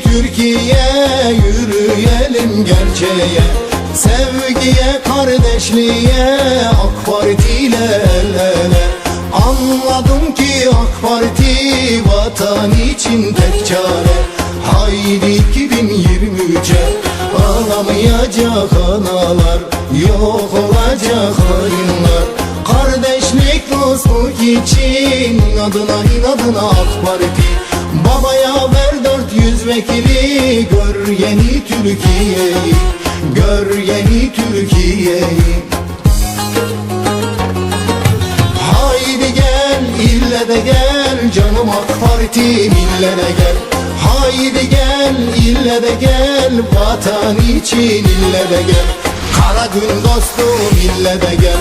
Türkiye yürüyelim gerçeğe. Sevgiye, kardeşliğe AK Parti ile el ele. Anladım ki AK Parti vatan için tek çare. Haydi 2023'e ağlamayacak analar Yok olacak hainler. Kardeşlik dostluk için adına inadına AK Parti Babaya ver 400 vekili gör yeni Türkiye'yi Gör yeni Türkiye'yi. Haydi gel ille de gel canım AK Parti ille de gel. Haydi gel ille de gel vatan için ille de gel. Kara gün dostum ille de gel.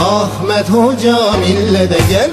Ahmet hocam ille de gel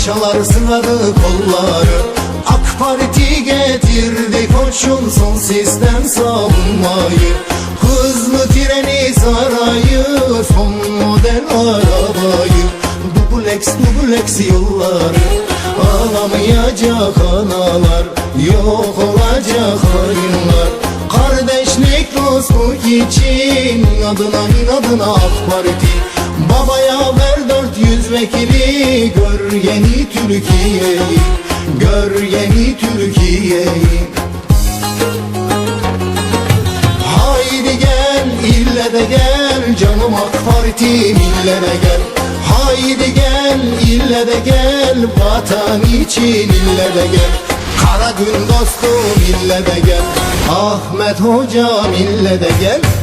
maşalar sınadı kolları AK Parti getirdi. Koşun son sistem savunmayı. Hızlı treni sarayı son model arabayı. Dublex dublex yolları Ağlamayacak analar Yok olacak hainler. Kardeşlik dostluk için adına inadına AK Parti Babaya ver 400 vekili gör yeni Türkiye'yi Gör yeni Türkiye'yi Haydi gel ille de gel canım AK Parti ille de gel. Haydi gel ille de gel vatan için ille de gel. Kara gün dostum ille de gel. Ahmet hocam ille de gel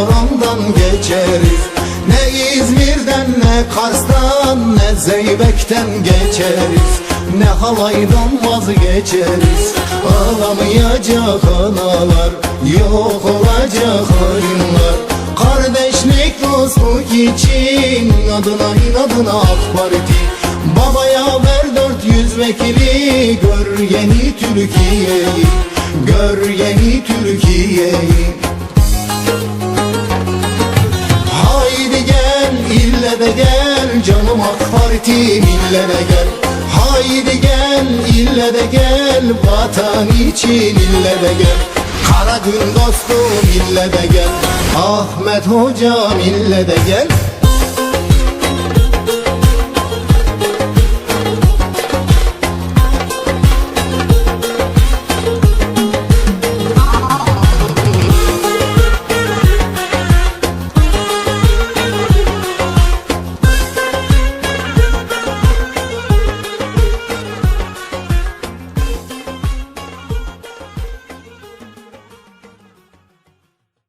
ne Horan'dan geçeriz. Ne İzmir'den ne Kars'tan ne Zeybek'ten geçeriz. Ne halaydan vazgeçeriz. Ağlamayacak analar Yok olacak hainler. Kardeşlik dostluk için adına inadına AK Parti. Babaya ver 400 vekili gör yeni Türkiye'yi. Gör yeni Türkiye'yi canım AK Parti ille gel. Haydi gel ille de gel. Vatan için ille de gel. Kara gün dostum ille de gel. Ahmet hocam ille de gel